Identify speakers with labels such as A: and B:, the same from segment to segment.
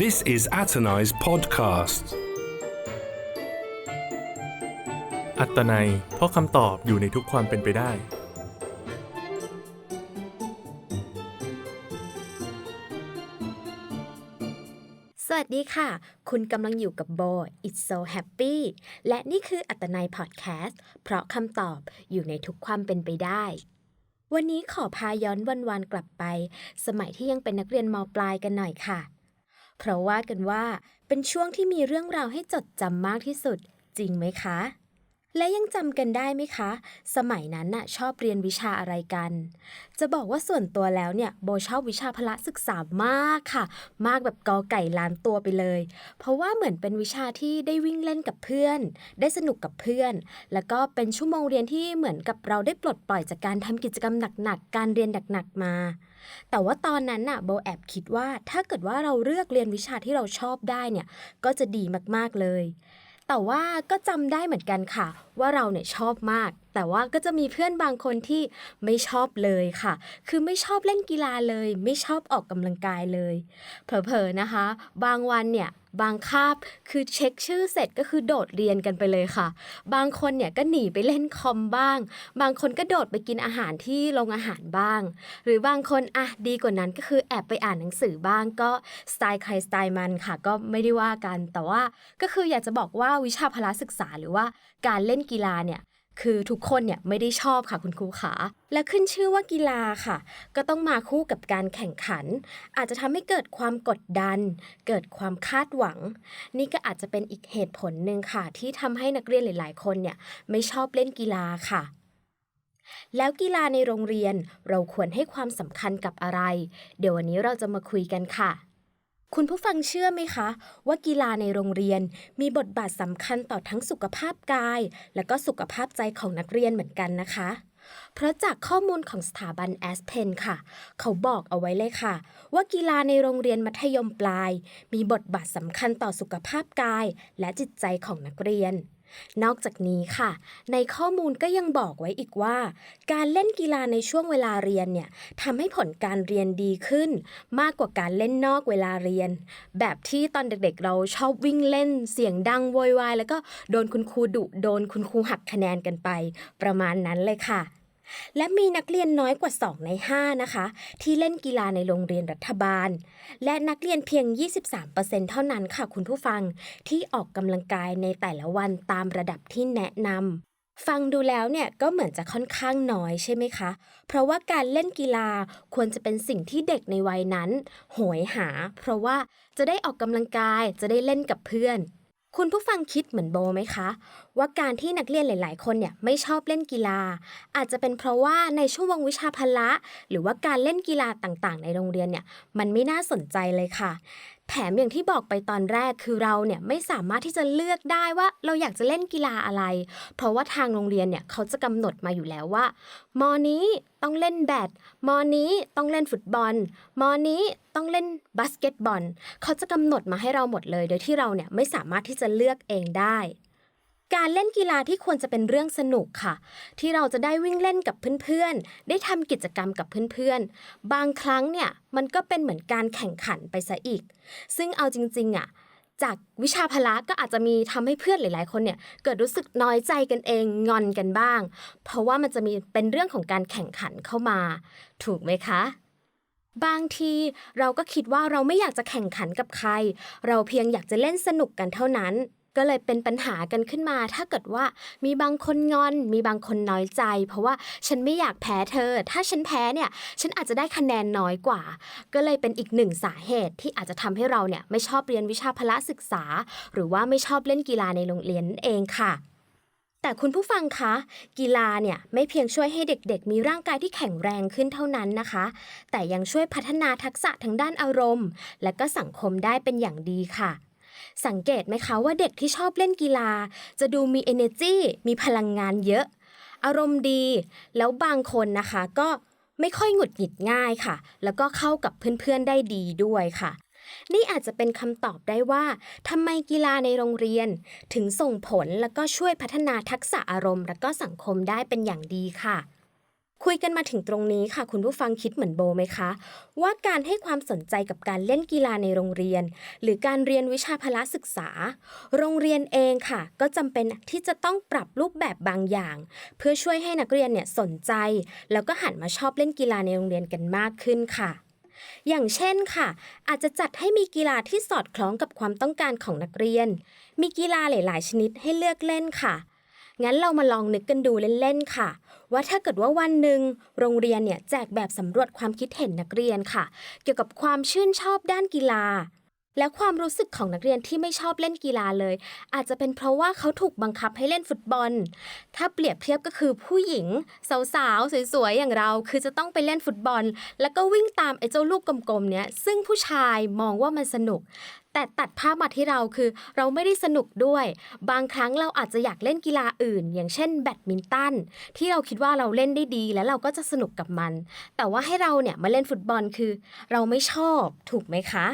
A: This is Atanai's podcast.
B: อัตนัยเพราะคำตอบอยู่ในทุกความเป็นไปได้
C: สวัสดีค่ะ คุณกำลังอยู่กับโบ It's so happy และนี่คืออัตนัยพอดแคสต์ เพราะคำตอบอยู่ในทุกความเป็นไปได้วันนี้ขอพาย้อนวันวานๆกลับไป สมัยที่ยังเป็นนักเรียนมปลายกันหน่อยค่ะ เพราะว่ากันว่าเป็นช่วงที่มีเรื่องราวให้จดจำมากที่สุด จริงไหมคะ และยังจำกันได้ไหมคะ สมัยนั้นน่ะชอบเรียนวิชาอะไรกัน จะบอกว่าส่วนตัวแล้วเนี่ยโบชอบวิชาพละศึกษามากค่ะ มากแบบกอไก่ล้านตัวไปเลย เพราะว่าเหมือนเป็นวิชาที่ได้วิ่งเล่นกับเพื่อน ได้สนุกกับเพื่อน แล้วก็เป็นชั่วโมงเรียนที่เหมือนกับเราได้ปลดปล่อยจากการทำกิจกรรมหนักๆ การเรียนหนักๆมาแต่ว่าตอนนั้นน่ะโบแอบคิดว่าถ้าเกิดว่าเราเลือกเรียนวิชาที่เราชอบได้เนี่ยก็จะดีมากๆเลย แต่ว่าก็จำได้เหมือนกันค่ะ ว่าเราเนี่ยชอบมาก แต่ว่าก็จะมีเพื่อนบางคนที่ไม่ชอบเลยค่ะ คือไม่ชอบเล่นกีฬาเลย ไม่ชอบออกกำลังกายเลย เผลอๆนะคะ บางวันเนี่ย บางคาบคือเช็คชื่อเสร็จก็คือโดดเรียนกันไปเลยค่ะ บางคนเนี่ยก็หนีไปเล่นคอมบ้าง บางคนก็โดดไปกินอาหารที่โรงอาหารบ้าง หรือบางคนอะดีกว่านั้นก็คือแอบไปอ่านหนังสือบ้างก็สไตล์ใครสไตล์มันค่ะ ก็ไม่ได้ว่ากัน แต่ว่าก็คืออยากจะบอกว่าวิชาพละศึกษาหรือว่าการเล่นกีฬาเนี่ย คือทุกคนเนี่ยไม่ได้ชอบค่ะคุณครูขา และขึ้นชื่อว่ากีฬาค่ะ ก็ต้องมาคู่กับการแข่งขัน อาจจะทำให้เกิดความกดดัน เกิดความคาดหวัง นี่ก็อาจจะเป็นอีกเหตุผลหนึ่งค่ะ ที่ทำให้นักเรียนหลาย ๆ คนเนี่ยไม่ชอบเล่นกีฬาค่ะแล้วกีฬาในโรงเรียนเราควรให้ความสำคัญกับอะไร เดี๋ยววันนี้เราจะมาคุยกันค่ะ คุณผู้ฟังเชื่อไหมคะ ว่ากีฬาในโรงเรียนมีบทบาทสำคัญต่อทั้งสุขภาพกาย และก็สุขภาพใจของนักเรียนเหมือนกันนะคะ เพราะจากข้อมูลของสถาบันแอสเพนค่ะ เขาบอกเอาไว้เลยค่ะ ว่ากีฬาในโรงเรียนมัธยมปลาย มีบทบาทสำคัญต่อสุขภาพกาย และจิตใจของนักเรียน นอกจากนี้ค่ะ ในข้อมูลก็ยังบอกไว้อีกว่า การเล่นกีฬาในช่วงเวลาเรียนเนี่ยทำให้ผลการเรียนดีขึ้น มากกว่าการเล่นนอกเวลาเรียน แบบที่ตอนเด็กๆ เราชอบวิ่งเล่นเสียงดังโวยวายแล้วก็โดนคุณครูดุโดนคุณครูหักคะแนนกันไป ประมาณนั้นเลยค่ะ และมีนักเรียนน้อยกว่า 2 ใน 5 นะคะ ที่เล่นกีฬาในโรงเรียนรัฐบาล และนักเรียนเพียง 23%เท่านั้นค่ะคุณผู้ฟังที่ออกกำลังกายในแต่ละวันตามระดับที่แนะนำฟังดูแล้วเนี่ยก็เหมือนจะค่อนข้างน้อยใช่ไหมคะ เพราะว่าการเล่นกีฬาควรจะเป็นสิ่งที่เด็กในวัยนั้น โหยหา เพราะว่าจะได้ออกกำลังกายจะได้เล่นกับเพื่อน คุณผู้ฟังคิดเหมือนโบไหมคะ ว่าการที่นักเรียนหลาย ๆ คนเนี่ยไม่ชอบเล่นกีฬา อาจจะเป็นเพราะว่าในช่วงวิชาพละ หรือว่าการเล่นกีฬาต่าง ๆ ในโรงเรียนเนี่ยมันไม่น่าสนใจเลยค่ะแถมอย่างที่บอกไปตอนแรกคือเราเนี่ยไม่สามารถที่จะเลือกได้ว่าเราอยากจะเล่นกีฬาอะไร เพราะว่าทางโรงเรียนเนี่ยเขาจะกำหนดมาอยู่แล้วว่ามอนี้ต้องเล่นแบดมอนี้ต้องเล่นฟุตบอลมอนี้ต้องเล่นบาสเกตบอล เขาจะกำหนดมาให้เราหมดเลย โดยที่เราเนี่ยไม่สามารถที่จะเลือกเองได้ การเล่นกีฬาที่ควรจะเป็นเรื่องสนุกค่ะ ที่เราจะได้วิ่งเล่นกับเพื่อนๆ ได้ทำกิจกรรมกับเพื่อนๆ บางครั้งเนี่ยมันก็เป็นเหมือนการแข่งขันไปซะอีก ซึ่งเอาจริงๆอะจากวิชาพละก็อาจจะมีทำให้เพื่อนหลาย ๆ คนเนี่ยเกิดรู้สึกน้อยใจกันเองงอนกันบ้าง เพราะว่ามันจะมีเป็นเรื่องของการแข่งขันเข้ามา ถูกไหมคะ บางทีเราก็คิดว่าเราไม่อยากจะแข่งขันกับใคร เราเพียงอยากจะเล่นสนุกกันเท่านั้น ก็เลยเป็นปัญหากันขึ้นมา ถ้าเกิดว่ามีบางคนงอน มีบางคนน้อยใจ เพราะว่าฉันไม่อยากแพ้เธอ ถ้าฉันแพ้เนี่ย ฉันอาจจะได้คะแนนน้อยกว่า ก็เลยเป็นอีกหนึ่งสาเหตุที่อาจจะทำให้เราเนี่ยไม่ชอบเรียนวิชาพละศึกษา หรือว่าไม่ชอบเล่นกีฬาในโรงเรียนนั่นเองค่ะแต่คุณผู้ฟังคะ กีฬาเนี่ยไม่เพียงช่วยให้เด็กๆ มีร่างกายที่แข็งแรงขึ้นเท่านั้นนะคะ แต่ยังช่วยพัฒนาทักษะทางด้านอารมณ์ และก็สังคมได้เป็นอย่างดีค่ะ สังเกตไหมคะว่าเด็กที่ชอบเล่นกีฬา จะดูมี energy มีพลังงานเยอะ อารมณ์ดี แล้วบางคนนะคะก็ไม่ค่อยหงุดหงิดง่ายค่ะ แล้วก็เข้ากับเพื่อนๆได้ดีด้วยค่ะ นี่อาจจะเป็นคำตอบได้ว่าทำไมกีฬาในโรงเรียน ถึงส่งผลแล้วก็ช่วยพัฒนาทักษะอารมณ์ และก็สังคมได้เป็นอย่างดีค่ะ คุยกันมาถึงตรงนี้ค่ะ คุณผู้ฟังคิดเหมือนโบไหมคะ ว่าการให้ความสนใจกับการเล่นกีฬาในโรงเรียน หรือการเรียนวิชาพละศึกษา โรงเรียนเองค่ะ ก็จำเป็นที่จะต้องปรับรูปแบบบางอย่าง เพื่อช่วยให้นักเรียนเนี่ยสนใจ แล้วก็หันมาชอบเล่นกีฬาในโรงเรียนกันมากขึ้นค่ะอย่างเช่นค่ะ อาจจะจัดให้มีกีฬาที่สอดคล้องกับความต้องการของนักเรียน มีกีฬาหลาย ๆ ชนิดให้เลือกเล่นค่ะ งั้นเรามาลองนึกกันดูเล่น ๆ ค่ะ ว่าถ้าเกิดว่าวันหนึ่งโรงเรียนเนี่ยแจกแบบสำรวจความคิดเห็นนักเรียนค่ะ เกี่ยวกับความชื่นชอบด้านกีฬา และความรู้สึกของนักเรียนที่ไม่ชอบเล่นกีฬาเลย อาจจะเป็นเพราะว่าเขาถูกบังคับให้เล่นฟุตบอล ถ้าเปรียบเทียบก็คือผู้หญิง สาวๆ สวยๆ อย่างเรา คือจะต้องไปเล่นฟุตบอล แล้วก็วิ่งตามไอ้เจ้าลูกกลมๆ เนี้ย ซึ่งผู้ชายมองว่ามันสนุก แต่ตัดภาพมาที่เราคือ เราไม่ได้สนุกด้วย บางครั้งเราอาจจะอยากเล่นกีฬาอื่น อย่างเช่นแบดมินตันที่เราคิดว่าเราเล่นได้ดี แล้วเราก็จะสนุกกับมัน แต่ว่าให้เราเนี่ยมาเล่นฟุตบอลคือ เราไม่ชอบถูกไหมคะ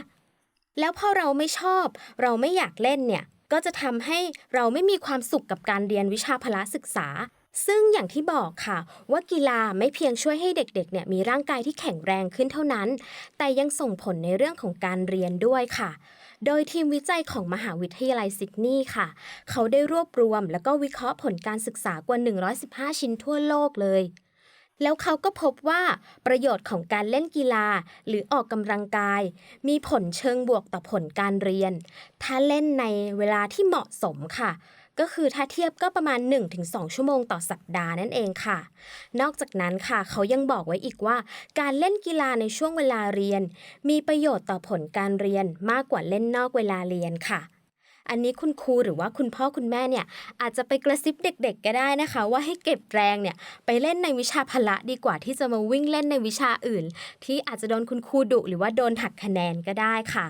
C: แล้วพอเราไม่ชอบ เราไม่อยากเล่นเนี่ย ก็จะทำให้เราไม่มีความสุขกับการเรียนวิชาพละศึกษา ซึ่งอย่างที่บอกค่ะ ว่ากีฬาไม่เพียงช่วยให้เด็กๆเนี่ยมีร่างกายที่แข็งแรงขึ้นเท่านั้น แต่ยังส่งผลในเรื่องของการเรียนด้วยค่ะโดยทีมวิจัยของมหาวิทยาลัยซิดนีย์ค่ะ เขาได้รวบรวม แล้วก็วิเคราะห์ผลการศึกษากว่า 115 ชิ้นทั่วโลกเลย แล้วเขาก็พบว่าประโยชน์ของการเล่นกีฬาหรือออกกำลังกาย มีผลเชิงบวกต่อผลการเรียน ถ้าเล่นในเวลาที่เหมาะสมค่ะ ก็คือถ้าเทียบก็ประมาณ 1-2 ชั่วโมงต่อสัปดาห์นั่นเองค่ะ นอกจากนั้นค่ะ เขายังบอกไว้อีกว่า การเล่นกีฬาในช่วงเวลาเรียน มีประโยชน์ต่อผลการเรียนมากกว่าเล่นนอกเวลาเรียนค่ะ อันนี้คุณครูหรือว่าคุณพ่อคุณแม่เนี่ยอาจจะไปกระซิบเด็ก ๆ ก็ได้นะคะ ว่าให้เก็บแรงเนี่ยไปเล่นในวิชาพละดีกว่าที่จะมาวิ่งเล่นในวิชาอื่น ที่อาจจะโดนคุณครูดุหรือว่าโดนหักคะแนนก็ได้ค่ะ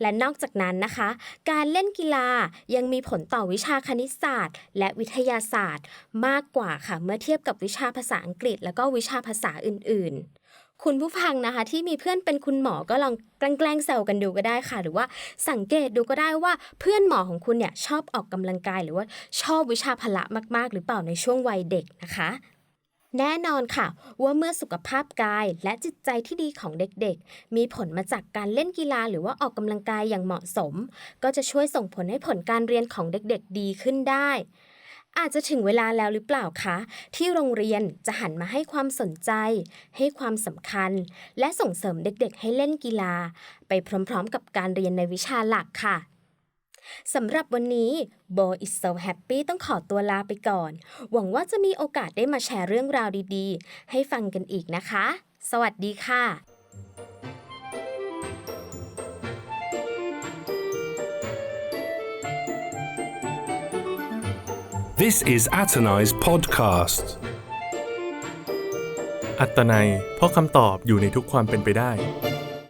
C: และนอกจากนั้นนะคะ การเล่นกีฬายังมีผลต่อวิชาคณิตศาสตร์ และวิทยาศาสตร์ มากกว่าค่ะเมื่อเทียบกับวิชาภาษาอังกฤษ แล้วก็วิชาภาษาอื่นๆ คุณผู้ฟังนะคะ ที่มีเพื่อนเป็นคุณหมอก็ลองแกล้งแซวกันดูก็ได้ค่ะ หรือว่าสังเกตดูก็ได้ว่าเพื่อนหมอของคุณเนี่ยชอบออกกำลังกาย หรือว่าชอบวิชาพละมาก ๆ หรือเปล่าในช่วงวัยเด็กนะคะแน่นอนค่ะ ว่าเมื่อสุขภาพกายและจิตใจที่ดีของเด็กๆ มีผลมาจากการเล่นกีฬาหรือว่าออกกำลังกายอย่างเหมาะสม ก็จะช่วยส่งผลให้ผลการเรียนของเด็กๆ ดีขึ้นได้ อาจจะถึงเวลาแล้วหรือเปล่าคะ ที่โรงเรียนจะหันมาให้ความสนใจ ให้ความสำคัญ และส่งเสริมเด็กๆ ให้เล่นกีฬา ไปพร้อมๆ กับการเรียนในวิชาหลักค่ะสำหรับวันนี้ Bo is so happy ต้องขอตัวลาไปก่อน หวังว่าจะมีโอกาสได้มาแชร์เรื่องราวดีๆ ให้ฟังกันอีกนะคะ สวัสดีค่ะ
A: This is Atanai's podcast.
B: อัตนัยเพราะคำตอบอยู่ในทุกความเป็นไปได้